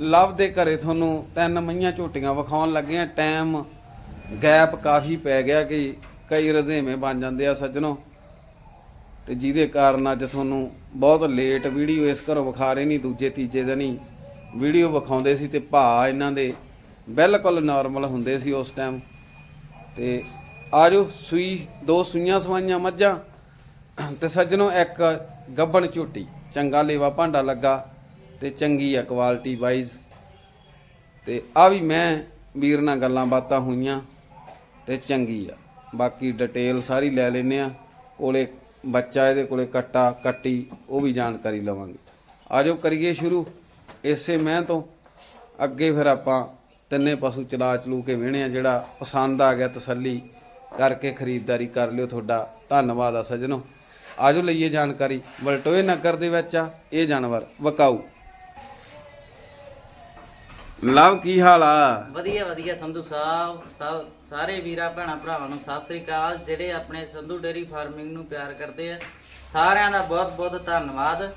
ਲਵ ਦੇ ਘਰੇ ਤੁਹਾਨੂੰ ਤਿੰਨ ਮਈਆਂ ਝੋਟੀਆਂ ਵਿਖਾਉਣ ਲੱਗੇ ਆ ਟਾਈਮ ਗੈਪ ਕਾਫੀ ਪੈ ਗਿਆ ਕਿ ਕਈ ਰਜ਼ੇਵੇਂ ਬਣ ਜਾਂਦੇ ਆ ਸੱਜਣੋ। ਤੇ ਜਿਹਦੇ ਕਾਰਨ ਅੱਜ ਤੁਹਾਨੂੰ ਬਹੁਤ ਲੇਟ ਵੀਡੀਓ ਇਸ ਘਰੋਂ ਵਿਖਾ ਰਹੇ ਨਹੀਂ, ਦੂਜੇ, ਤੀਜੇ ਦਿਨ ਹੀ ਵੀਡੀਓ ਵਿਖਾਉਂਦੇ ਸੀ ਤੇ ਭਾ ਇਹਨਾਂ ਦੇ ਬਿਲਕੁਲ ਨਾਰਮਲ ਹੁੰਦੇ ਸੀ ਉਸ ਟਾਈਮ ਤੇ ਆਜੋ ਸੂਈ, ਦੋ ਸੂਈਆਂ ਸਵਾਈਆਂ ਮੱਝਾਂ। ਤੇ ਸੱਜਣੋ ਇੱਕ ਗੱਬਣ ਝੋਟੀ, ਚੰਗਾ ਲੇਵਾ ਭਾਂਡਾ ਲੱਗਾ। ਤੇ ਚੰਗੀ ਆ ਕੁਆਲਿਟੀ ਵਾਈਜ਼ ਤੇ ਆ ਵੀ ਮੈਂ ਵੀਰ ਨਾਲ ਗੱਲਾਂ ਬਾਤਾਂ ਹੋਈਆਂ ਤੇ ਚੰਗੀ ਆ। ਬਾਕੀ ਡਿਟੇਲ ਸਾਰੀ ਲੈ ਲੈਨੇ ਆ। ਕੋਲੇ ਬੱਚਾ ਇਹਦੇ ਕੋਲੇ ਕੱਟਾ, ਕੱਟੀ, ਉਹ ਵੀ ਜਾਣਕਾਰੀ ਲਵਾਂਗੇ। ਆਜੋ ਕਰੀਏ ਸ਼ੁਰੂ। ਇਸੇ ਮੈਂ ਤੋਂ ਅੱਗੇ ਫਿਰ ਆਪਾਂ ਤਿੰਨੇ ਪਸ਼ੂ ਚਲਾ ਚਲੂ ਕੇ ਵਿਹਣੇ ਆ, ਜਿਹੜਾ ਪਸੰਦ ਆ ਗਿਆ ਤਸੱਲੀ ਕਰਕੇ ਖਰੀਦਦਾਰੀ ਕਰ ਲਿਓ ਤੁਹਾਡਾ। ਧੰਨਵਾਦ ਆ ਸੱਜਣੋ। ਆਜੋ ਲਈਏ ਜਾਣਕਾਰੀ। ਵਲਟੋਏ ਨਗਰ ਦੇ ਵਿੱਚ ਆ, ਇਹ ਜਾਨਵਰ, ਵਕਾਊ। ਲਵ ਕੀ ਹਾਲ ਆ? ਵਧੀਆ ਵਧੀਆ ਸੰਧੂ ਸਾਹਿਬ ਸਭ ਸਾਰੇ ਵੀਰਾਂ ਭੈਣਾਂ ਭਰਾਵਾਂ ਨੂੰ ਸਤਿ ਸ੍ਰੀ ਅਕਾਲ। ਜਿਹੜੇ ਆਪਣੇ ਸੰਧੂ ਡੇਰੀ ਫਾਰਮਿੰਗ ਨੂੰ ਪਿਆਰ ਕਰਦੇ ਆ ਸਾਰਿਆਂ ਦਾ ਬਹੁਤ ਬਹੁਤ ਧੰਨਵਾਦ।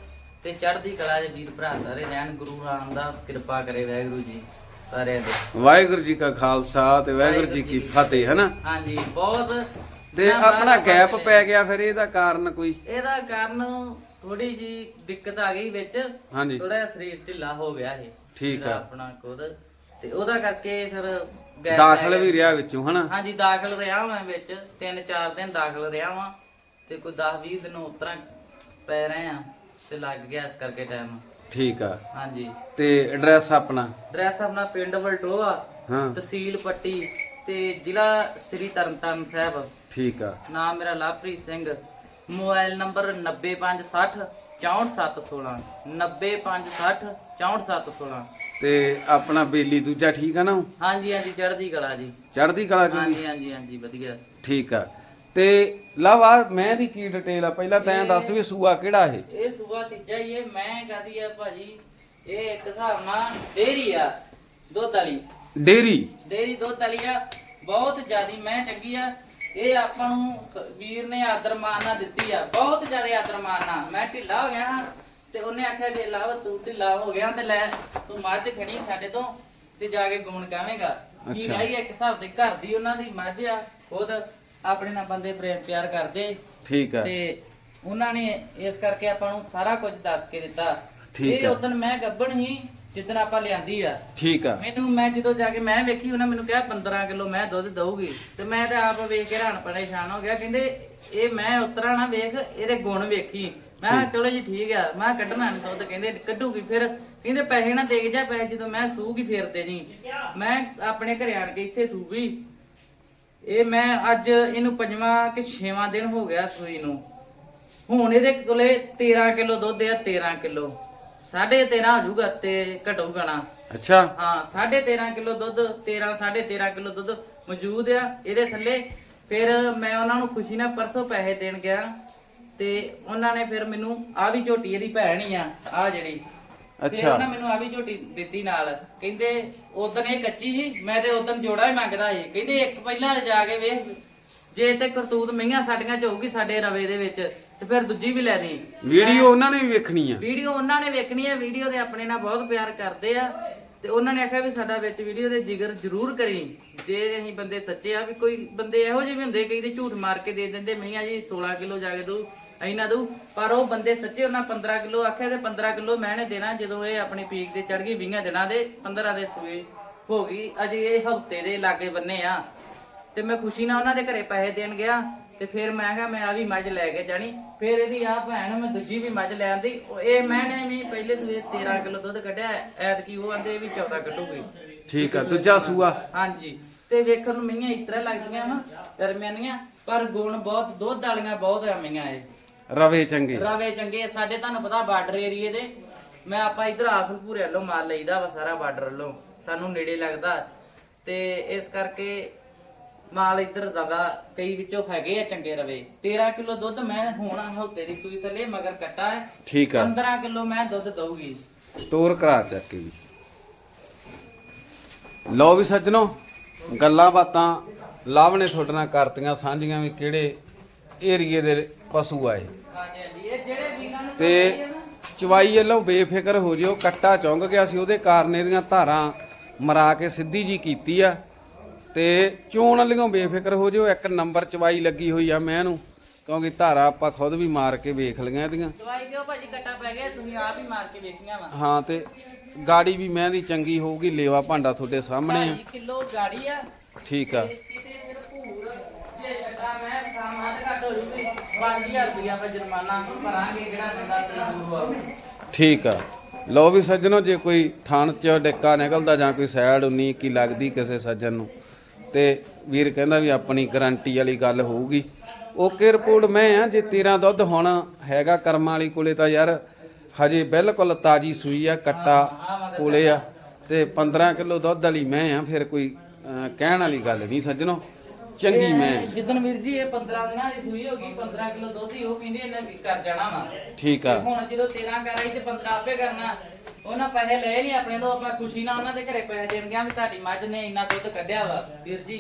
ਤੇ ਚੜ੍ਹਦੀ ਕਲਾ ਦੇ ਵੀਰ ਭਰਾ ਸਾਰੇ ਰਹਿਣ ਗੁਰੂ ਰਾਮਦਾਸ ਕਿਰਪਾ ਕਰੇ ਵਾਹਿਗੁਰੂ ਜੀ ਸਾਰਿਆਂ ਦੇ। ਵਾਹਿਗੁਰੂ ਜੀ ਕਾ ਖਾਲਸਾ ਤੇ ਵਾਹਿਗੁਰੂ ਜੀ ਕੀ ਫਤਿਹ ਹੈ ਨਾ ਹਾਂਜੀ ਬਹੁਤ ਤੇ ਆਪਣਾ ਆਪਾਂ ਗੈਪ। ਪੈ ਗਿਆ ਫਿਰ ਇਹਦਾ ਕਾਰਨ ਕੋਈ? ਇਹਦਾ ਕਾਰਨ ਥੋੜੀ ਜੀ ਦਿੱਕਤ ਆ ਗਈ ਵਿੱਚ। ਹਾਂਜੀ। ਥੋੜਾ ਜਿਹਾ ਸਰੀਰ ਢਿੱਲਾ ਹੋ ਗਿਆ ਇਹ। ਠੀਕ ਆ। ਆਪਣਾ ਖੁਦ ਤੇ ਉਹਦਾ ਕਰਕੇ ਫਿਰ ਦਾਖਲ। ਵੀ ਰਿਹਾ ਵਿੱਚੋਂ ਹਨਾ? ਹਾਂਜੀ ਦਾਖਲ ਰਿਹਾ ਮੈਂ ਵਿੱਚ। 3-4 ਦਿਨ ਦਾਖਲ ਰਿਹਾ ਵਾਂ ਤੇ ਕੋਈ 10-20 ਦਿਨ ਉਤਰਾ ਪੈ ਰਹੇ ਆ ਤੇ ਲੱਗ ਗਿਆ ਇਸ ਕਰਕੇ ਟਾਈਮ ਠੀਕ ਆ। ਹਾਂਜੀ। ਤੇ ਐਡਰੈਸ ਆਪਣਾ? ਡਰੈਸ ਆਪਣਾ ਪਿੰਡ ਵਲਟੋਆ ਹਾਂ। ਤਹਿਸੀਲ ਪੱਟੀ ਤੇ ਜ਼ਿਲ੍ਹਾ ਸ੍ਰੀ ਤਰਨਤਾਰਨ ਸਾਹਿਬ। ਠੀਕ ਆ। ਨਾਮ ਮੇਰਾ ਲਵਪ੍ਰੀਤ ਸਿੰਘ। ਮੋਬਾਈਲ ਨੰਬਰ 9560 64716 9560 64716 ਤੇ ਆਪਣਾ ਬੇਲੀ ਦੂਜਾ ਠੀਕ ਆ ਨਾ ਹਾਂਜੀ ਹਾਂਜੀ ਚੜ੍ਹਦੀ ਕਲਾ ਜੀ। ਚੜ੍ਹਦੀ ਕਲਾ ਚ ਹਾਂਜੀ ਹਾਂਜੀ ਹਾਂਜੀ ਵਧੀਆ। ਠੀਕ ਆ। ਤੇ ਲਵ ਆ ਮੈਂ ਦੀ ਕੀ ਡਿਟੇਲ ਆ? ਪਹਿਲਾਂ ਤੈਂ ਦੱਸ ਵੀ ਸੂਆ ਕਿਹੜਾ ਇਹ? ਇਹ ਸੂਆ ਤੀਜਾ ਹੀ ਇਹ ਮੈਂ ਕਹਦੀ ਆ ਭਾਜੀ ਇਹ ਇੱਕ ਹਿਸਾਬ ਨਾਲ ਡੇਰੀ ਆ ਦੁੱਧ ਵਾਲੀ। ਡੇਰੀ? ਡੇਰੀ ਦੁੱਧ ਵਾਲੀ ਆ। ਬਹੁਤ ਜ਼ਿਆਦੀ ਮੈਂ ਚੰਗੀ ਆ। ਇਹ ਆਪਾਂ ਨੂੰ ਸ- ਵੀਰ ਨੇ ਆਦਰ ਮਾਨ ਨਾਲ ਦਿੱਤੀ ਆ। ਬਹੁਤ ਜ਼ਿਆਦਾ ਆਦਰ ਮਾਨ ਨਾਲ। ਮੈਂ ਢਿੱਲਾ ਹੋ ਗਿਆ ਹਾਂ। ਤੇ ਉਹਨੇ ਆਖਿਆ ਜੇ ਲਾਵ ਤੂੰ ਢਿੱਲਾ ਹੋ ਗਿਆ ਤੇ ਲੈ ਤੂੰ ਮੱਝ ਖੜੀ ਸਾਡੇ ਤੋਂ ਤੇ ਜਾ ਕੇ ਗੁਣ ਗਾਵੇਂਗਾ। ਕੀ ਅੱਛਾ। ਆਈ ਇੱਕ ਹਿਸਾਬ ਦੇ ਘਰ ਦੀ ਉਹਨਾਂ ਦੀ ਮੱਝ ਆ ਖੁਦ ਆਪਣੇ ਨਾਲ ਬੰਦੇ ਪ੍ਰੇਮ ਪਿਆਰ ਕਰਦੇ। ਠੀਕ ਆ। ਤੇ ਉਹਨਾਂ ਨੇ ਇਸ ਕਰਕੇ ਆਪਾਂ ਨੂੰ ਸਾਰਾ ਕੁਝ ਦੱਸ ਕੇ ਦਿੱਤਾ। ਠੀਕ ਇਹ ਆ। ਉਦੋਂ ਮੈਂ ਗੱਬਣ ਹੀ ਜਿੱਦਣ ਆਪਾਂ ਲਿਆਂਦੀ ਆ। ਠੀਕ ਆ। ਮੈਨੂੰ ਮੈਂ ਜਦੋਂ ਜਾ ਕੇ ਮੈਂ ਵੇਖੀ ਉਹਨਾਂ ਮੈਨੂੰ ਕਿਹਾ 15 ਕਿਲੋ ਮੈਂ ਦੁੱਧ ਦਊਗੀ। ਤੇ ਮੈਂ ਤੇ ਆਪ ਵੇਖ ਕੇ ਹੈਰਾਨ ਪਰੇਸ਼ਾਨ ਹੋ ਗਿਆ। ਕਹਿੰਦੇ ਇਹ ਮੈਂ ਉਤਰਾ ਨਾ ਵੇਖ ਇਹਦੇ ਗੁਣ ਵੇਖੀ। ਮੈਂ ਕਿਹਾ ਚਲੋ ਜੀ ਠੀਕ ਆ ਮੈਂ ਕਿਹਾ ਕੱਢਣਾ ਨਹੀਂ ਦੁੱਧ ਕਹਿੰਦੇ ਕੱਢੂਗੀ ਫਿਰ ਕਹਿੰਦੇ ਪੈਸੇ ਨਾ ਦੇ ਕੇ ਜਾ ਪੈਸੇ ਜਦੋਂ ਮੈਂ ਸੂਗੀ ਫੇਰਦੇ ਜੀ ਮੈਂ ਆਪਣੇ ਘਰੇ ਆਣ ਕੇ ਇੱਥੇ ਸੂਗੀ। ਇਹ ਮੈਂ ਅੱਜ ਇਹਨੂੰ ਪੰਜਵਾਂ ਕਿ ਛੇਵਾਂ ਦਿਨ ਹੋ ਗਿਆ ਸੂਈ ਨੂੰ। ਹੁਣ ਇਹਦੇ ਕੋਲੇ 13 ਕਿਲੋ ਦੁੱਧ ਆ 13 ਕਿਲੋ। 13.5 ਹੋ ਜਾਊਗਾ ਤੇ ਘਟੂਗਾ ਨਾ। ਅੱਛਾ। ਹਾਂ 13.5 ਕਿਲੋ ਦੁੱਧ 13 13.5 ਕਿਲੋ ਦੁੱਧ ਮੌਜੂਦ ਆ ਇਹਦੇ ਥੱਲੇ। ਫਿਰ ਮੈਂ ਉਹਨਾਂ ਨੂੰ ਖੁਸ਼ੀ ਨਾਲ ਪਰਸੋਂ ਪੈਸੇ ਦੇਣ ਗਿਆ। ਤੇ ਉਹਨਾਂ ਨੇ ਫਿਰ ਮੈਨੂੰ ਆ ਵੀ ਝੋਟੀ ਇਹਦੀ ਭੈਣ ਹੀ ਆ ਆ ਜਿਹੜੀ। ਫਿਰ ਅੱਛਾ। ਉਹਨਾਂ ਮੈਨੂੰ ਆ ਵੀ ਝੋਟੀ ਦਿੱਤੀ ਨਾਲ। ਕਹਿੰਦੇ ਉਦੋਂ ਇਹ ਕੱਚੀ ਸੀ ਮੈਂ ਤੇ ਉਦੋਂ ਜੋੜਾ ਹੀ ਮੰਗਦਾ ਸੀ। ਕਹਿੰਦੇ ਇੱਕ ਪਹਿਲਾਂ ਜਾ ਕੇ ਵੇਖ ਜੇ ਤੇ ਕਰਤੂਤ ਮਈਆਂ ਸਾਡੀਆਂ ਚ ਹੋਊਗੀ ਸਾਡੇ ਰਵੇ ਦੇ ਵਿੱਚ ਤੇ ਫਿਰ ਦੂਜੀ ਵੀ ਲੈ ਦੇ। ਵੀਡੀਓ ਉਹਨਾਂ ਨੇ ਵੀ ਵੇਖਣੀ ਆ। ਵੀਡੀਓ ਉਹਨਾਂ ਨੇ ਵੇਖਣੀ ਹੈ ਵੀਡੀਓ ਦੇ ਆਪਣੇ ਨਾਲ ਬਹੁਤ ਪਿਆਰ ਕਰਦੇ ਆ। ਤੇ ਉਹਨਾਂ ਨੇ ਆਖਿਆ ਵੀ ਸਾਡਾ ਵਿੱਚ ਵੀਡੀਓ ਦੇ ਜਿਗਰ ਜ਼ਰੂਰ ਕਰੀ। ਜੇ ਅਸੀਂ ਬੰਦੇ ਸੱਚੇ ਆ ਵੀ ਕੋਈ ਬੰਦੇ ਇਹੋ ਜਿਹੇ ਵੀ ਹੁੰਦੇ ਕਈ ਦੇ ਝੂਠ ਮਾਰ ਕੇ ਦੇ ਦਿੰਦੇ ਮਈਆਂ ਜੀ 16 ਕਿਲੋ ਜਾ ਕੇ ਦੂ ਐਨਾ ਦੂ ਪਰ ਉਹ ਬੰਦੇ ਸੱਚੇ ਉਹਨਾਂ 15 ਕਿਲੋ ਆਖਿਆ ਤੇ 15 ਕਿਲੋ ਮੈਂ ਨੇ ਦੇਣਾ ਜਦੋਂ ਇਹ ਆਪਣੀ ਪੀਕ ਤੇ ਚੜ ਗਈ 20 ਦਿਨਾਂ ਦੇ 15 ਦੇ ਸੂਏ ਹੋ ਗਈ। ਅਜੇ ਇਹ ਹਫ਼ਤੇ ਦੇ ਲਾਗੇ ਬੰਨੇ ਆ। ਤੇ ਮੈਂ ਖੁਸ਼ੀ ਨਾਲ ਉਹਨਾਂ ਦੇ ਘਰੇ ਪੈਸੇ ਦੇਣ ਗਿਆ ਤੇ ਫਿਰ ਮੈਂ ਕਿਹਾ ਮੈਂ ਆ ਵੀ ਮੱਝ ਲੈ ਕੇ ਜਾਣੀ। ਫਿਰ ਇਹਦੀ ਆ ਭੈਣ ਮੈਂ ਦੂਜੀ ਵੀ ਮੱਝ ਲੈ ਆਂਦੀ। ਇਹ ਮੈਂ ਨੇ ਵੀ ਪਹਿਲੇ ਸਵੇਰ 13 ਕਿਲੋ ਦੁੱਧ ਕੱਢਿਆ ਐਤਕੀ ਉਹ ਆਂਦੇ ਵੀ 14 ਕੱਢੂਗੀ ਠੀਕ ਆ ਦੂਜਾ ਸੂਆ। ਹਾਂਜੀ। ਤੇ ਵੇਖਣ ਨੂੰ ਮਈਆਂ ਇਤਰਾ ਲੱਗਦੀਆਂ ਵਾ ਦਰਮਿਆਨੀਆਂ ਪਰ ਗੁਣ ਬਹੁਤ ਦੁੱਧ ਵਾਲੀਆਂ ਬਹੁਤ ਆ ਮਈਆਂ ਇਹ। ਰਵੇ ਚੰਗੇ। ਰਵੇ ਚੰਗੇ ਸਾਡੇ ਤੁਹਾਨੂੰ ਪਤਾ ਬਾਰਡਰ ਏਰੀਏ ਦੇ ਮੈਂ ਆਪਾਂ ਇਧਰ ਆਸਲਪੁਰੇ ਵੱਲੋਂ ਮਾਲ ਲਈਦਾ ਵਾ ਸਾਰਾ ਬਾਰਡਰ ਵੱਲੋਂ ਸਾਨੂੰ ਨੇੜੇ ਲੱਗਦਾ। ਤੇ ਇਸ ਕਰਕੇ ਮਾਲ ਇੱਧਰ ਦਗਾ ਕਈ ਵਿੱਚੋਂ ਹੈਗੇ ਆ ਚੰਗੇ ਰਵੇ। 13 ਕਿਲੋ ਦੁੱਧ ਮੈਂ ਹੁਣ ਹੌਤੇ ਦੀ ਸੂਈ ਥੱਲੇ ਮਗਰ ਕੱਟਾ ਹੈ। ਠੀਕ ਆ। 15 ਕਿਲੋ ਮੈਂ ਦੁੱਧ ਦਊਗੀ। ਤੋਰ ਕਰਾ ਚੱਕ ਕੇ ਵੀ ਲਓ ਵੀ ਸੱਜਣੋ ਗੱਲਾਂ ਬਾਤਾਂ ਲਾਭ ਨੇ ਤੁਹਾਡੇ ਨਾਲ ਕਰਤੀਆਂ ਸਾਂਝੀਆਂ ਵੀ ਕਿਹੜੇ ਏਰੀਏ ਦੇ ਪਸ਼ੂ ਆਏ ਹਾਂਜੀ ਹਾਂਜੀ ਇਹ ਜਿਹੜੇ ਵੀਰਾਂ ਨੂੰ ਤੇ ਚਵਾਈ ਵੱਲੋਂ ਬੇਫਿਕਰ ਹੋ ਜਿਓ ਕੱਟਾ ਚੁੰਗ ਗਿਆ ਸੀ ਉਹਦੇ ਕਾਰਨ ਇਹਦੀਆਂ ਧਾਰਾਂ ਮਰਾ ਕੇ ਸਿੱਧੀ ਜੀ ਕੀਤੀ ਆ। ਤੇ ਚੋਣ ਵਾਲੀਆਂ ਬੇਫਿਕਰ ਹੋ ਜਿਓ ਇੱਕ ਨੰਬਰ ਚਵਾਈ ਲੱਗੀ ਹੋਈ ਆ ਮੈਂ ਨੂੰ ਕਿਉਂਕਿ ਧਾਰਾਂ ਆਪਾਂ ਖੁਦ ਵੀ ਮਾਰ ਕੇ ਵੇਖ ਲਈਆਂ ਇਹਦੀਆਂ। ਦਵਾਈ ਦਿਓ ਭਾਜੀ ਕੱਟਾ ਪੈ ਗਿਆ ਤੁਸੀਂ ਆਪ ਹੀ ਮਾਰ ਕੇ ਵੇਖੀਆਂ ਵਾ। ਹਾਂ ਤੇ ਗਾੜੀ ਵੀ ਮੈਂ ਦੀ ਚੰਗੀ ਹੋਊਗੀ ਲੇਵਾ ਭਾਂਡਾ ਤੁਹਾਡੇ ਸਾਹਮਣੇ ਆ। 2 ਕਿਲੋ ਗਾੜੀ ਆ। ਠੀਕ ਆ। ਤੇ ਜੇ ਛੱਡਾ ਮੈਂ ਸਾਮਾਨ ਘੱਟ ਹੋ ਜੂਗੀ। 5000 ਰੁਪਇਆ ਆਪਾਂ ਜੁਰਮਾਨਾ ਭਰਾਂਗੇ ਜਿਹੜਾ ਬੰਦਾ ਤੇ ਦੂਰ ਆਊ ਠੀਕ ਆ। ਲਓ ਵੀ ਸੱਜਣੋ ਜੇ ਕੋਈ ਥਣ ਚ ਡਿੱਕਾ ਨਿਕਲਦਾ ਜਾਂ ਕੋਈ ਸਾਈਡ 19 ਕੀ ਲੱਗਦੀ ਕਿਸੇ ਸੱਜਣ ਨੂੰ ਤੇ ਵੀਰ ਕਹਿੰਦਾ ਵੀ ਆਪਣੀ ਗਾਰੰਟੀ ਵਾਲੀ ਗੱਲ ਹੋਊਗੀ। ਓਕੇ ਰਿਪੋਰਟ ਮੈਂ ਆ ਜੇ 13 ਦੁੱਧ ਹੁਣ ਹੈਗਾ ਕਰਮਾਂ ਵਾਲੀ ਕੋਲੇ ਤਾਂ ਯਾਰ ਹਜੇ ਬਿਲਕੁਲ ਤਾਜੀ ਸੂਈ ਆ ਕੱਟਾ ਕੋਲੇ ਆ। ਤੇ 15 ਕਿਲੋ ਦੁੱਧ ਵਾਲੀ ਮੈਂ ਆ ਫਿਰ ਕੋਈ ਅਹ, ਕਹਿਣ ਵਾਲੀ ਗੱਲ ਨਹੀਂ ਸੱਜਣੋ। ਚੰਗੀ ਮੈਂ। ਜਿੱਦਣ ਵੀਰ ਜੀ ਇਹ 15 ਦਿਨਾਂ ਦੀ ਸੂਈ ਹੋ ਗਈ 15 ਕਿਲੋ ਦੁੱਧ ਹੀ ਉਹ ਕਹਿੰਦੇ ਇਹਨੇ ਵੀ ਕਰ ਜਾਣਾ ਵਾ। ਠੀਕ ਆ। ਹੁਣ ਜਦੋਂ 13 ਕਰਾਈ ਤੇ 15 ਆਪੇ ਕਰਨਾ। ਉਹਨਾਂ ਪੈਸੇ ਲਏ ਨਹੀਂ ਆਪਣੇ ਤੋਂ ਆਪਾਂ ਖੁਸ਼ੀ ਨਾਲ ਉਹਨਾਂ ਦੇ ਘਰੇ ਪੈਸੇ ਦੇਣ ਗਿਆ ਵੀ ਤੁਹਾਡੀ ਮੱਝ ਨੇ ਇੰਨਾ ਦੁੱਧ ਕੱਢਿਆ ਵਾ ਵੀਰ ਜੀ।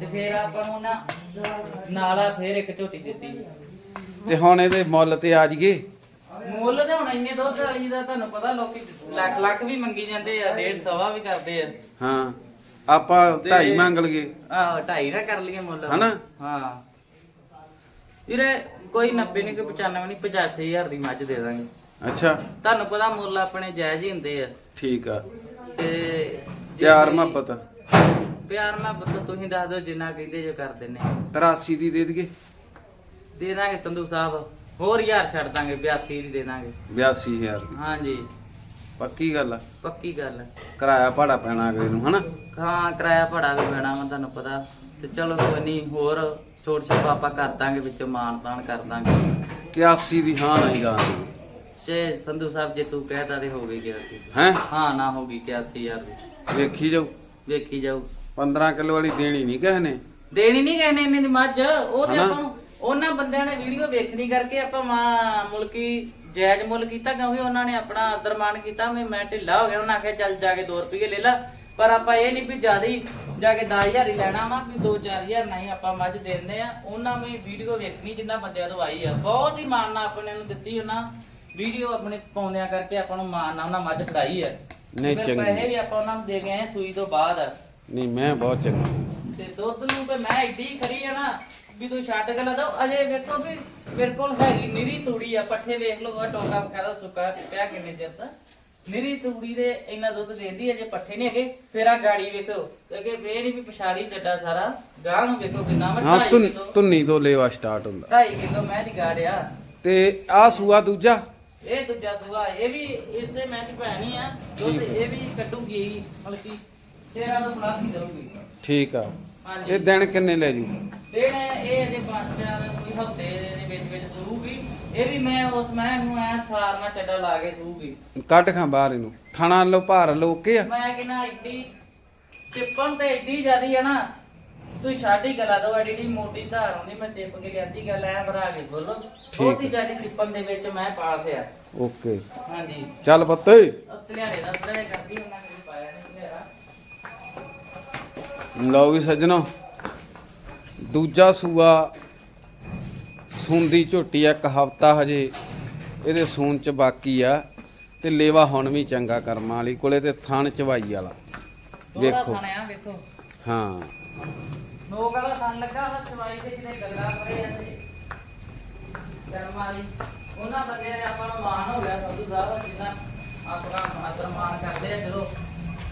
ਤੇ ਫੇਰ ਆਪਾਂ ਨੂੰ ਨਾ ਨਾਲਾ ਫੇਰ ਇੱਕ ਝੋਟੀ ਦਿੱਤੀ। ਤੇ ਹੁਣ ਇਹਦੇ ਮੁੱਲ ਤੇ ਆ ਜੀਏ ਮੁੱਲ ਤੇ ਹੁਣ ਇੰਨੇ ਦੁੱਧ ਵਾਲੀ ਦਾ ਤੁਹਾਨੂੰ ਪਤਾ ਲੋਕੀ ਲੱਖ ਲੱਖ ਵੀ ਮੰਗੀ ਜਾਂਦੇ ਆ ਡੇਢ ਸਵਾ ਵੀ ਕਰਦੇ ਆ। ਹਾਂ। ਆਪਾਂ ਢਾਈ ਮੰਗ ਲਈਏ। ਆਹ ਢਾਈ ਨਾ ਕਰ ਲਈਏ ਮੁੱਲ। ਹਨਾ? ਹਾਂ। ਵੀਰੇ ਕੋਈ 90 ਨਹੀਂ ਕੋਈ 95 ਨਹੀਂ 85000 ਦੀ ਮੱਝ ਦੇ ਦਾਂਗੇ। ਅੱਛਾ। ਤੁਹਾਨੂੰ ਪਤਾ ਮੁੱਲ ਆਪਣੇ ਜਾਇਜ਼ ਹੀ ਹੁੰਦੇ ਆ। ਠੀਕ ਆ। ਤੇ ਪਿਆਰ ਮੁਹੱਬਤ। ਪਿਆਰ ਮੁਹੱਬਤ ਤੁਸੀਂ ਦੱਸ ਦਿਓ ਜਿੰਨਾ ਕਹਿੰਦੇ ਜੋ ਕਰ ਦਿੰਨੇ 83 ਦੀ ਦੇ ਦਈਏ। ਦੇ ਦਾਂਗੇ ਸੰਧੂ ਸਾਹਿਬ। ਹੋਰ ਯਾਰ ਛੱਡ ਦਾਂਗੇ 82 ਦੀ ਦੇ ਦਾਂਗੇ। 82000 ਦੀ। ਹਾਂਜੀ। ਪੱਕੀ ਗੱਲ ਆ? ਪੱਕੀ ਗੱਲ ਹੈ ਕਿਰਾਇਆ ਭਾੜਾ ਪੈਣਾ ਅਗਲੇ ਨੂੰ ਹਨਾ? ਹਾਂ ਕਿਰਾਇਆ ਭਾੜਾ ਵੀ ਪੈਣਾ ਵਾ ਤੁਹਾਨੂੰ ਪਤਾ। ਤੇ ਚਲੋ ਕੋਈ ਨਹੀਂ ਹੋਰ ਛੋਟ ਛੋਟ ਆਪਾਂ ਕਰ ਦਾਂਗੇ ਵਿੱਚੋਂ ਮਾਨ ਤਾਨ ਕਰ ਦਾਂਗੇ। 81 ਦੀ ਹਾਂ ਨਹੀਂ ਗਾ। ਜੇ ਸੰਧੂ ਸਾਹਿਬ ਜੇ ਤੂੰ ਕਹਿਤਾ ਤੇ ਹੋ ਗਈ ਗਿਆ ਸੀ ਹੈ? ਹਾਂ ਨਾ ਹੋ ਗਈ 81000 ਦੀ। ਵੇਖੀ ਜਾਓ ਵੇਖੀ ਜਾਊ। 15 ਕਿਲੋ ਵਾਲੀ ਦੇਣੀ ਨਹੀਂ ਕਿਸੇ ਨੇ। ਦੇਣੀ ਨਹੀਂ ਕਹਿੰਦੇ ਇੰਨੇ ਦੀ ਮੱਝ। ਉਹ ਤੇ ਹਨਾ? ਆਪਾਂ ਨੂੰ ਉਹਨਾਂ ਬੰਦਿਆਂ ਨੇ ਵੀਡੀਓ ਵੇਖਣੀ ਕਰਕੇ ਆਪਾਂ ਮਾਂ ਮੁਲਕੀ ਜਾਇਜ਼ ਮੁੱਲ ਕੀਤਾ ਕਿਉਂਕਿ ਉਹਨਾਂ ਨੇ ਆਪਣਾ ਆਦਰ ਮਾਨ ਕੀਤਾ ਵੀ ਮੈਂ ਢਿੱਲਾ ਹੋ ਗਿਆ ਉਹਨਾਂ ਆਖਿਆ ਚੱਲ ਜਾ ਕੇ 2 ਰੁਪਏ ਲੈ ਲੈ। ਪਰ ਆਪਾਂ ਇਹ ਨਹੀਂ ਵੀ ਜ਼ਿਆਦਾ ਹੀ ਜਾ ਕੇ 10000 ਹੀ ਲੈਣਾ ਵਾ ਕਿ 2-4000 ਨਹੀਂ ਆਪਾਂ ਮੱਝ ਦਿੰਦੇ ਆ। ਉਹਨਾਂ ਵੀ ਵੀਡੀਓ ਵੇਖਣੀ ਜਿੰਨਾ ਬੰਦਿਆਂ ਤੋਂ ਆਈ ਆ। ਬਹੁਤ ਹੀ ਮਾਣ ਨਾਲ ਆਪਣੇ ਨੂੰ ਦਿੱਤੀ ਉਹਨਾਂ। ਵੀਡੀਓ ਆਪਣੇ ਪਾਉਂਦਿਆਂ ਕਰਕੇ ਆਪਾਂ ਨੂੰ ਮਾਣ ਨਾਲ ਉਹਨਾਂ ਮੱਝ ਫੜਾਈ ਆ। ਨਹੀਂ, ਚੰਗੀ। ਪੈਸੇ ਵੀ ਆਪਾਂ ਉਹਨਾਂ ਨੂੰ ਦੇ ਗਏ ਆ ਸੂਈ ਤੋਂ ਬਾਅਦ। ਨਹੀਂ ਮੈਂ ਬਹੁਤ ਚੰਗੀ। ਤੇ ਦੁੱਧ ਨੂੰ ਤੇ ਮੈਂ ਏਡੀ ਖਰੀ ਆ ਨਾ ਵੀ ਤੂੰ ਛੱਡ ਕੇ ਲਾ ਦੋ ਅਜੇ ਵੇਖੋ ਵੀ ਮੇਰੇ ਕੋਲ ਹੈਗੀ ਨਿਰੀ ਤੂੜੀ ਆ ਪੱਠੇ ਵੇਖ ਲਓ ਆ ਟੋਕਾ ਬਖਾਦਾ ਸੁੱਕਾ ਪਿਆ ਕਿੰਨੇ ਚਿਰ ਦਾ। ਨਿਰੀ ਤੂੜੀ ਦੇ ਇੰਨਾ ਦੁੱਧ ਦਿੰਦੀ ਅਜੇ ਪੱਠੇ ਨਹੀਂ ਹੈਗੇ ਫੇਰ ਆ ਗਾੜੀ ਵੇਖੋ। ਕਿ ਇਹ ਨਹੀਂ ਵੀ ਪਛਾੜੀ ਚੱਡਾ ਸਾਰਾ। ਗਾਂ ਨੂੰ ਵੇਖੋ ਕਿੰਨਾ ਹਾਂ 2.5 ਧੁਨ ਕਿਲੋ। ਧੁੰਨੀ ਤੋਂ ਲੇਵਾ ਸਟਾਰਟ ਹੁੰਦਾ। 2.5 ਕਿਲੋ ਮੈਂ ਦੀ ਗਾੜਿਆ। ਤੇ ਆ ਸੂਆ ਦੂਜਾ? ਇਹ ਦੂਜਾ ਸੂਆ ਇਹ ਵੀ ਇਸੇ ਮੈਂ ਦੀ ਭੈਣ ਹੀ ਆ। ਦੁੱਧ ਇਹ ਵੀ ਕੱਢੂਗੀ ਮਤਲਬ ਕਿ ਤੇਰਾ ਤੋਂ ਪਲਾਸ ਹੀ ਠੀਕ ਆ। ਹਾਂਜੀ। ਇਹ ਦਿਨ ਕਿੰਨੇ ਲੈ ਜੂ? ਦਿਨ ਇਹ ਅਜੇ ਚਾਰ ਕੋਈ ਹਫ਼ਤੇ ਦੇ ਵਿੱਚ ਵਿੱਚ ਸੂਗੀ ਇਹ ਵੀ ਮੈਂ ਉਸ ਮੈਂ ਨੂੰ ਐ ਸਾਰਨਾ ਚੱਡਾ ਲਾ ਕੇ ਸੂਗੀ ਕੱਢ ਖਾਂ ਬਾਹਰ ਇਹਨੂੰ। ਥਣਾ ਲੋ ਭਾਰ ਲੋ ਕੇ ਆ? ਮੈਂ ਕਿਹਾ ਇੱਡੀ ਟਿੱਪਣ ਤੇ ਇੱਡੀ ਜ਼ਿਆਦੀ ਆ ਨਾ ਤੂੰ ਹੀ ਗਲਾ ਦੋ ਐਡੀ ਮੋਟੀ ਧਾਰ ਹੁੰਦੀ ਮੈਂ ਟਿੱਪ ਕੇ ਲਿਆਂਦੀ ਗੱਲ ਐ ਭਰਾ ਕੇ ਬੋਲੋ ਬਹੁਤ ਹੀ ਜ਼ਿਆਦੀ ਟਿੱਪਣ ਦੇ ਵਿੱਚ ਮੈਂ ਪਾਸ ਆ। ਓਕੇ। ਹਾਂਜੀ। ਚੱਲ ਪੱਤੇ। ਤਲਿਆਰੇ ਦਾ ਤਲਿਆਰੇ ਕਰਦੀ ਉਹਨਾਂ ਨੇ ਪਾਇਆ ਨਹੀਂ ਤਲਿਆਰਾ ਲਓ ਵੀ ਸੱਜਣੋ ਦੂਜਾ ਸੂਆ ਸੁੰਦੀ ਝੋਟੀ ਇੱਕ ਹਫਤਾ ਹਜੇ ਇਹਦੇ ਸੂਨ ਚ ਬਾਕੀ ਆ ਤੇ ਲੇਵਾ ਹੁਣ ਵੀ ਚੰਗਾ ਕਰਮਾਂ ਵਾਲੀ ਕੋਲੇ ਤੇ ਥਣ ਚਵਾਈ ਵਾਲਾ। ਵੇਖੋ। ਹਾਂ। ਲੋਕ ਵਾਲਾ ਥਣ ਲੱਗਾ ਵਾ ਚਵਾਈ ਤੇ ਕਿਤੇ ਗੱਲਾਂ ਪਰੇ ਆ ਤੇ ਕਰਮ ਵਾਲੀ। ਉਹਨਾਂ ਬੰਦਿਆਂ ਆਪਾਂ ਨੂੰ ਮਾਣ ਹੋ ਗਿਆ ਸੰਧੂ ਸਾਹਿਬ ਜਿੰਨਾ ਆਪਣਾ ਆਦਰ ਮਾਣ ਕਰਦੇ ਆ ਜਦੋਂ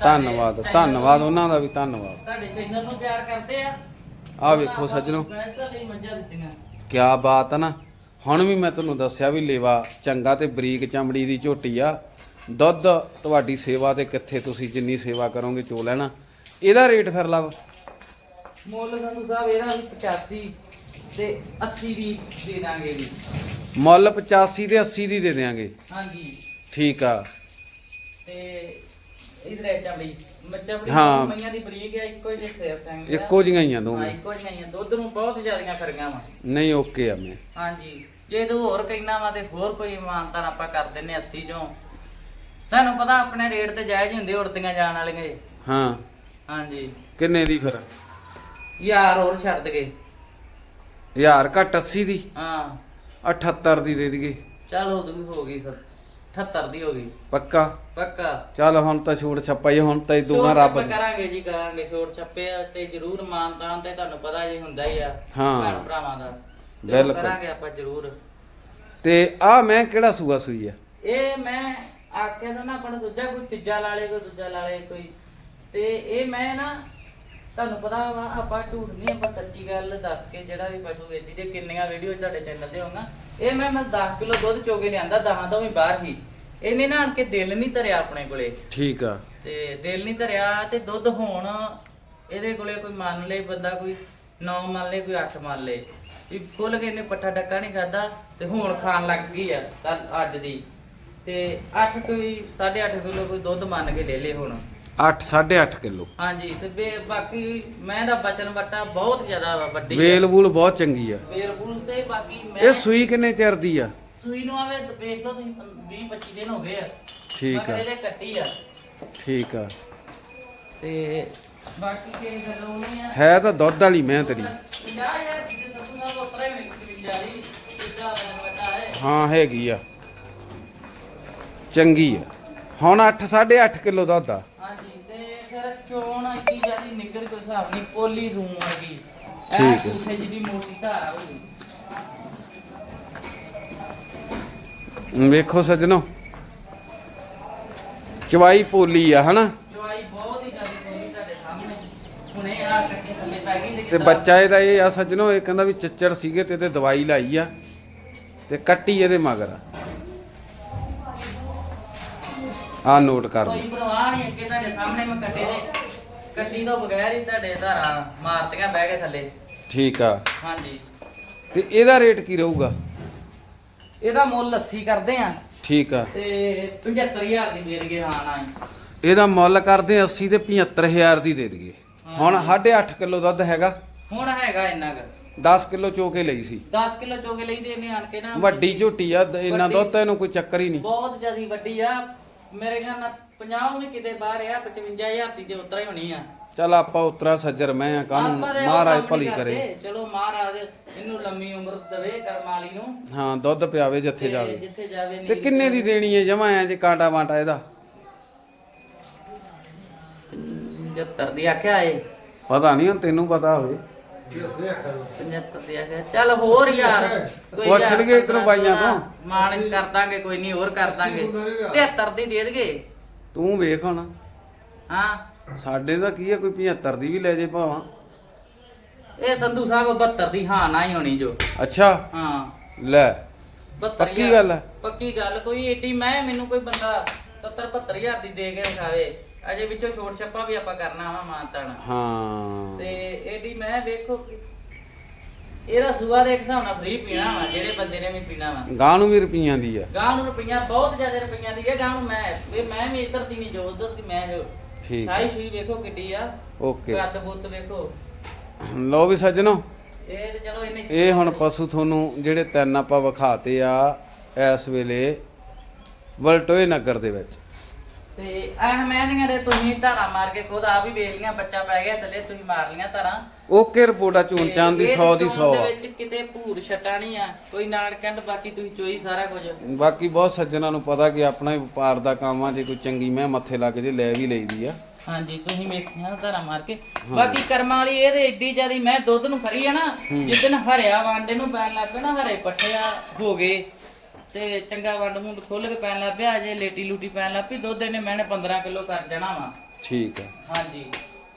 ਧੰਨਵਾਦ ਧੰਨਵਾਦ ਉਹਨਾਂ ਦਾ ਵੀ ਧੰਨਵਾਦ। ਤੁਹਾਡੇ ਚੈਨਲ ਨੂੰ ਪਿਆਰ ਕਰਦੇ ਆ। ਆਹ ਵੇਖੋ ਸੱਜਣੋ। ਵੈਸੇ ਲਈ ਮੱਝਾਂ ਦਿੱਤੀਆਂ। ਕਿਆ ਬਾਤ ਆ ਨਾ। ਹੁਣ ਵੀ ਮੈਂ ਤੁਹਾਨੂੰ ਦੱਸਿਆ ਵੀ ਲੇਵਾ ਚੰਗਾ ਤੇ ਬਰੀਕ ਚਮੜੀ ਦੀ ਝੋਟੀ ਆ। ਦੁੱਧ ਤੁਹਾਡੀ ਸੇਵਾ ਤੇ ਕਿੱਥੇ ਤੁਸੀਂ ਜਿੰਨੀ ਸੇਵਾ ਕਰੋਗੇ ਚੋ ਲੈਣਾ। ਇਹਦਾ ਰੇਟ ਫਿਰ ਲਵ ਮੁੱਲ ਸੰਧੂ ਸਾਹਿਬ ਇਹਦਾ ਵੀ 85 ਤੇ 80 ਦੀ ਦੇ ਦਾਂਗੇ ਵੀ ਮੁੱਲ 85 ਤੇ 80 ਦੀ ਦੇ ਦੇਾਂਗੇ ਹਾਂਜੀ। ਠੀਕ ਆ। ਤੇ ਇਧਰ ਚਮੜੀ ਬੱਚਾ ਬੜੀ ਹਾਂ। ਮਈਆਂ ਦੀ ਬਰੀਕ ਆ ਇੱਕੋ ਜਿਹੇ ਸਿਰ ਸਿੰਘ ਆ। ਇੱਕੋ ਜਿਹੀਆਂ ਹੀ ਆ ਹਾਂ ਦੋਵੇਂ ਇੱਕੋ ਜਿਹੀਆਂ ਹੀ ਆ। ਦੁੱਧ ਨੂੰ ਬਹੁਤ ਜ਼ਿਆਦੀਆਂ ਖਰੀਆਂ ਵਾ। ਨਹੀਂ ਓਕੇ ਆ ਮੈਂ। ਹਾਂਜੀ। ਜੇ ਤੂੰ ਹੋਰ ਕਹਿਣਾ ਵਾ ਤੇ ਹੋਰ ਕੋਈ ਇਮਾਨਦਾਰ ਆਪਾਂ ਕਰ ਦਿੰਨੇ 80 ਚੋਂ। ਤੁਹਾਨੂੰ ਪਤਾ ਆਪਣੇ ਰੇਟ ਤੇ ਜਾਇਜ਼ ਹੀ ਹੁੰਦੇ ਉੜਦੀਆਂ ਜਾਣ ਵਾਲੀਆਂ ਜੀ। ਹਾਂ। ਹਾਂਜੀ। ਕਿੰਨੇ ਦੀ ਫਿਰ? ਯਾਰ ਹੋਰ ਛੱਡ ਹਜ਼ਾਰ ਘੱਟ 80 ਦੀ? ਹਾਂ। 78 ਦੀ ਦੇ ਦਈਏ। ਚੱਲ ਹੋ ਗਈ ਹੋ ਗਈ 78 ਦੀ ਹੋ ਗਈ। ਪੱਕਾ? ਪੱਕਾ। ਚੱਲ ਹੁਣ ਤਾਂ ਛੂਟ ਛੱਪਾ ਹੀ ਹੁਣ ਤਾਂ ਇਹ ਛੋਟ ਰੱਬ ਛੱਪੇ ਕਰਾਂਗੇ ਜੀ ਕਰਾਂਗੇ ਛੋਟ ਛੱਪੇ ਤੇ ਜ਼ਰੂਰ ਮਾਨਤਾਨ ਤੇ ਤੁਹਾਨੂੰ ਪਤਾ ਜੀ ਹੁੰਦਾ ਹੀ ਆ ਹਾਂ। ਭੈਣ ਭਰਾਵਾਂ ਦਾ। ਤੇ ਉਹ ਬਿਲਕੁਲ। ਕਰਾਂਗੇ ਆਪਾਂ ਜ਼ਰੂਰ। ਤੇ ਆ ਮੈਂ ਕਿਹੜਾ ਸੂਆ ਸੂਈ ਆ? ਇਹ ਮੈਂ ਆਖਿਆ ਤਾਂ ਨਾ ਆਪਣਾ ਦੂਜਾ ਕੋਈ ਤੀਜਾ ਲਾ ਲੇ ਕੋਈ ਦੂਜਾ ਲਾ ਲੇ ਕੋਈ। ਤੇ ਇਹ ਮੈਂ ਨਾ ਤੁਹਾਨੂੰ ਪਤਾ ਵਾ ਆਪਾਂ ਝੂਠ ਨਹੀਂ ਆਪਾਂ ਸੱਚੀ ਗੱਲ ਦੱਸ ਕੇ ਜਿਹੜਾ ਵੀ ਪਸ਼ੂ ਵੇਚੀ ਦੇ ਕਿੰਨੀਆਂ ਵੀਡੀਓ ਤੁਹਾਡੇ ਚੈਨਲ ਤੇ ਹੋਣਾ ਇਹ ਮੈਂ ਮੈਂ 10 ਕਿਲੋ ਦੁੱਧ ਚੋਗੇ ਲਿਆਂਦਾ ਦਹਾਂ ਤੋਂ ਵੀ ਬਾਹਰ ਹੀ। ਇਹਨੇ ਨਾ ਆਣ ਕੇ ਦਿਲ ਨਹੀਂ ਧਰਿਆ ਆਪਣੇ ਕੋਲੇ। ਠੀਕ ਆ। ਤੇ ਦਿਲ ਨਹੀਂ ਧਰਿਆ ਤੇ ਦੁੱਧ ਹੁਣ ਇਹਦੇ ਕੋਲੇ ਕੋਈ ਮੰਨ ਲੇ ਬੰਦਾ ਕੋਈ 9 ਮੰਨ ਲੇ ਕੋਈ 8 ਮੰਨ ਲੇ। ਵੀ ਖੁੱਲ ਕੇ ਇਹਨੇ ਪੱਠਾ ਡੱਕਾ ਨਹੀਂ ਖਾਦਾ ਤੇ ਹੁਣ ਖਾਣ ਲੱਗ ਗਈ ਆ ਕੱਲ ਅੱਜ ਦੀ। ਤੇ 8 ਕੋਈ 8.5 ਕਿਲੋ ਕੋਈ ਦੁੱਧ ਮੰਨ ਕੇ ਲੈ ਲੇ ਹੁਣ। 8 8.5 ਕਿਲੋ। ਹਾਂਜੀ ਤੇ ਬੇ- ਬਾਕੀ ਮੈਂ ਦਾ ਬਚਨ ਵੱਟਾ ਬਹੁਤ ਜ਼ਿਆਦਾ ਵਾ ਵੱਡੀ ਆ। ਵੇਲ ਵੂਲ ਬਹੁਤ ਚੰਗੀ ਆ। ਵੇਰਪੂਲ ਤੇ ਬਾਕੀ ਮੈਂ ਇਹ ਸੂਈ ਕਿੰਨੇ ਚਿਰ ਦੀ ਆ? ਸੂਈ ਨੂੰ ਆਵੇ ਦੇਖ ਲਓ ਤੁਸੀਂ 20 25 ਦਿਨ ਹੋ ਗਏ ਆ। ਠੀਕ ਆ। ਇਹਦੇ ਕੱਟੀ ਆ। ਠੀਕ ਆ। ਤੇ ਬਾਕੀ ਕੀ ਗੱਲੋਂ ਨਹੀਂ ਆ। ਹੈ ਤਾਂ ਦੁੱਧ ਵਾਲੀ ਮੈਂ ਤੇਰੀ। ਨਾਲ ਹੀ ਹੈਗੀ ਆ। ਚੰਗੀ ਆ। ਹੁਣ 8 8.5 ਕਿਲੋ ਦੁੱਧ ਆ। ਚੋਣ ਇੱਡੀ ਜਿਆਦੀ ਨਿਕਲ ਕੋਈ ਹਿਸਾਬ ਨਹੀਂ ਪੋਲੀ ਰੂਮ ਠੀਕ ਹੈ। ਠੀਕ ਹੈ ਜਿਹਦੀ ਮੋਟੀ ਧਾਰ ਹੋਊਗੀ ਵੇਖੋ ਸੱਜਣੋ। ਚਵਾਈ ਪੋਲੀ ਆ ਹਨਾ? ਜਵਾਈ ਬਹੁਤ ਹੀ ਜਿਆਦੀ ਪੋਲੀ ਤੁਹਾਡੇ ਸਾਹਮਣੇ। ਹੁਣੇ ਆ ਕੱਟੀ ਥੱਲੇ ਪੈ ਗਈ ਤੇ ਬੱਚਾ ਇਹਦਾ ਇਹ ਆ ਸੱਜਣੋ ਇਹ ਕਹਿੰਦਾ ਵੀ ਚੱਚੜ ਸੀਗੇ ਤੇ ਇਹਦੇ ਦਵਾਈ ਲਾਈ ਆ ਤੇ ਕੱਟੀ ਇਹਦੇ ਮਗਰ ਆ। ਆ ਨੋਟ ਕਰ ਲਓ ਕੋਈ ਪਰਵਾਹ ਨਹੀਂ ਅੱਗੇ ਤੁਹਾਡੇ ਸਾਹਮਣੇ ਮੈਂ ਕੱਟੇ ਦੇ। ਕੱਟੀ ਤੋਂ ਬਗੈਰ ਹੀ ਤੁਹਾਡੇ ਧਾਰਾਂ ਮਾਰਤੀਆਂ ਬਹਿ ਕੇ ਥੱਲੇ। ਠੀਕ ਆ। ਹਾਂਜੀ। ਤੇ ਇਹਦਾ ਰੇਟ ਕੀ ਰਹੂਗਾ? ਇਹਦਾ ਮੁੱਲ 80 ਕਰਦੇ ਆ। ਠੀਕ ਆ। ਤੇ 75000 ਦੀ ਦੇ ਦਈਏ ਹਾਂ ਨਾ। ਇਹਦਾ ਮੁੱਲ ਕਰਦੇ 80 ਤੇ 75000 ਦੀ ਦੇ ਦਈਏ। ਹੁਣ 8.5 ਕਿਲੋ ਦੁੱਧ ਹੈਗਾ। ਹੁਣ ਹੈਗਾ ਇੰਨਾ ਕੁ। 10 ਕਿਲੋ ਚੋ ਕੇ ਲਈ ਸੀ। 10 ਕਿਲੋ ਚੋਗੇ ਲਈ ਤੇ ਇਹਨੇ ਆਣ ਕੇ ਨਾ ਵੱਡੀ ਝੋਟੀ ਆ ਦ- ਇੰਨਾ ਵੱਡੀ- ਦੁੱਧ ਤਾਂ ਇਹਨੂੰ ਕੋਈ ਚੱਕਰ ਹੀ ਨਹੀਂ। ਬਹੁਤ ਜ਼ਿਆਦੀ ਵੱਡੀ ਆ। ਮੇਰੇ ਖਿਆਲ ਨਾਲ 50 ਵੀ ਕਿਤੇ ਬਾਹਰ ਆ 55000 ਦੀ ਤੇ ਉਤਰਾ ਹੀ ਹੋਣੀ ਆ। ਚੱਲ ਆਪਾਂ ਉਤਰਾ ਸੱਜਰ ਮੈਂ ਆ ਕਾਹਨੂੰ? ਆਪਾਂ ਤੇ ਉਹ ਮਹਾਰਾਜ ਕੰਮ ਭਲੀ ਨਹੀਂ ਕਰੇ। ਕਰਦੇ। ਚਲੋ ਮਹਾਰਾਜ ਇਹਨੂੰ ਲੰਮੀ ਉਮਰ ਦੇਵੇ ਕਰਮ ਵਾਲੀ ਨੂੰ। ਹਾਂ ਦੁੱਧ ਪਿਆਵੇ ਜਿੱਥੇ ਤੇ ਜਾਵੇ। ਜਿੱਥੇ ਜਾਵੇ ਤੇ ਨਹੀਂ ਕਿੰਨੇ ਦੀ ਦੇਣੀ ਹੈ ਜਮਾ ਐ ਜੇ ਕਾਂਟਾ ਵਾਂਟਾ ਇਹਦਾ? 75 ਦੀ ਆਖਿਆ ਏ। ਪਤਾ ਨਹੀਂ ਹੁਣ ਤੈਨੂੰ ਪਤਾ ਹੋਵੇ। 75 ਦੀ ਆਖਿਆ। ਚੱਲ ਹੋਰ ਯਾਰ ਕੋਈ ਪੁੱਛ ਯਾਰ ਲਈਏ ਇੱਧਰੋਂ ਬਾਈਆਂ ਤੋਂ। ਮਾਣ ਕਰ ਦਾਂਗੇ ਕੋਈ ਨਹੀਂ ਹੋਰ ਕਰ ਦਾਂਗੇ। 73 ਦੀ ਦੇ ਦੇਗੇ ਤੂੰ ਵੇਖ ਹੁਣ। ਹਾਂ। ਸਾਡੇ ਦਾ ਕੀ ਹੈ ਕੋਈ 75 ਦੀ ਵੀ ਲੈ ਜੇ ਭਾਵਾਂ। ਇਹ ਸੰਧੂ ਸਾਹਿਬ 72 ਦੀ ਹਾਂ ਨਾ ਹੀ ਹੋਣੀ ਜੋ। ਅੱਛਾ। ਹਾਂ। ਲੈ 72 ਪੱਕੀ ਗੱਲ ਹੈ ਪੱਕੀ ਗੱਲ ਕੋਈ ਏਡੀ ਮੈਂ ਮੈਨੂੰ ਕੋਈ ਬੰਦਾ 70 72000 ਦੀ ਦੇ ਕੇ ਦਿਖਾਵੇ। ਅਜੇ ਵਿੱਚੋਂ ਛੋਟ ਛੱਪਾ ਵੀ ਆਪਾਂ ਕਰਨਾ ਵਾ ਮਾਨਤਾਨ। ਹਾਂ। ਤੇ ਏਡੀ ਮੈਂ ਵੇਖੋ ਕਿ ਇਹਦਾ ਸੂਆ ਦੇ ਇੱਕ ਹਿਸਾਬ ਨਾਲ ਫ੍ਰੀ ਪੀਣਾ ਵਾ ਜਿਹੜੇ ਬੰਦੇ ਨੇ ਵੀ ਪੀਣਾ ਵਾ। ਗਾਂ ਨੂੰ ਵੀ ਰੁਪਈਆਂ ਦੀ ਆ। ਗਾਂ ਨੂੰ ਰੁਪਈਆ ਬਹੁਤ ਜ਼ਿਆਦਾ ਰੁਪਈਆ ਦੀ ਹੈ ਗਾਂ ਨੂੰ ਮੈਂ ਇਹ ਮੈਂ ਵੀ ਇੱਧਰ ਦੀ ਨਹੀਂ ਜੋ ਉਧਰ ਦੀ ਮੈਂ ਜੋ। ਠੀਕ ਸਾਈ ਸੂਈ ਵੇਖੋ ਕਿੱਡੀ ਆ। ਓਕੇ। ਕੱਦ ਬੁੱਤ ਵੇਖੋ। ਲਓ ਵੀ ਸੱਜਣੋ ਇਹ ਤੇ ਚਲੋ ਇਹਨੇ ਇਹ ਹੁਣ ਪਸ਼ੂ ਤੁਹਾਨੂੰ ਜਿਹੜੇ ਤਿੰਨ ਆਪਾਂ ਵਿਖਾਤੇ ਆ ਇਸ ਵੇਲੇ ਵਲਟੋਏ ਨਗਰ ਦੇ ਵਿੱਚ। ਤੇ ਇਹ ਮਹਿੰਦੀਆਂ ਦੇ ਤੁਸੀਂ ਧਾਰਾ ਮਾਰ ਕੇ ਖੁਦ ਆਪ ਹੀ ਵੇਖ ਲੀਆਂ ਬੱਚਾ ਪੈ ਗਿਆ ਥੱਲੇ ਤੁਸੀਂ ਮਾਰ ਲੀਆਂ ਧਾਰਾਂ। ਓਕੇ ਰਿਪੋਰਟਾ ਚੂਨ ਚਾਨ ਦੀ 100 ਦੀ 100 ਦੇ ਆ ਵਿੱਚ ਕਿਤੇ ਭੂਰ ਛਟਾ ਨਹੀਂ ਆ ਕੋਈ ਨਾੜ ਕੰਡ ਬਾਕੀ ਤੁਸੀਂ ਚੋਈ ਸਾਰਾ ਕੁਝ। ਬਾਕੀ ਬਹੁਤ ਸੱਜਣਾ ਨੂੰ ਪਤਾ ਕਿ ਆਪਣਾ ਹੀ ਵਪਾਰ ਦਾ ਕੰਮ ਆ ਜੇ ਕੋਈ ਚੰਗੀ ਮੈਂ ਮੱਥੇ ਲੱਗ ਜੇ ਲੈ ਵੀ ਲਈਦੀ ਆ। ਹਾਂਜੀ ਤੁਸੀਂ ਵੇਖਿਆ ਧਾਰਾ ਮਾਰ ਕੇ। ਬਾਕੀ ਕਰਮਾਂ ਵਾਲੀ ਇਹਦੇ ਏਡੀ ਜਿਆਦੀ ਮੈਂ ਦੁੱਧ ਨੂੰ ਖਰੀ ਆ ਨਾ ਜਿੱਦਨ ਹਰਿਆ ਵਾਂਡੇ ਨੂੰ ਪੈਣ ਲੱਗ ਪਿਆ ਨਾ ਹਰੇ ਪੱਠਿਆ ਹੋ ਗਏ ਤੇ ਚੰਗਾ ਵੰਡ ਮੁੰਡ ਖੁੱਲ ਕੇ ਪੈਣ ਲੱਗ ਪਿਆ ਅਜੇ ਲੇਟੀ ਲੂਟੀ ਪੈਣ ਲੱਗ ਪਈ ਦੁੱਧ ਇਹਨੇ ਮੈਨੇ 15 ਕਿਲੋ ਕਰ ਜਾਣਾ ਵਾ। ਠੀਕ ਆ। ਹਾਂਜੀ।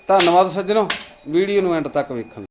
ਧੰਨਵਾਦ ਸੱਜਣੋ ਵੀਡੀਓ ਨੂੰ ਐਂਡ ਤੱਕ ਵੇਖਣ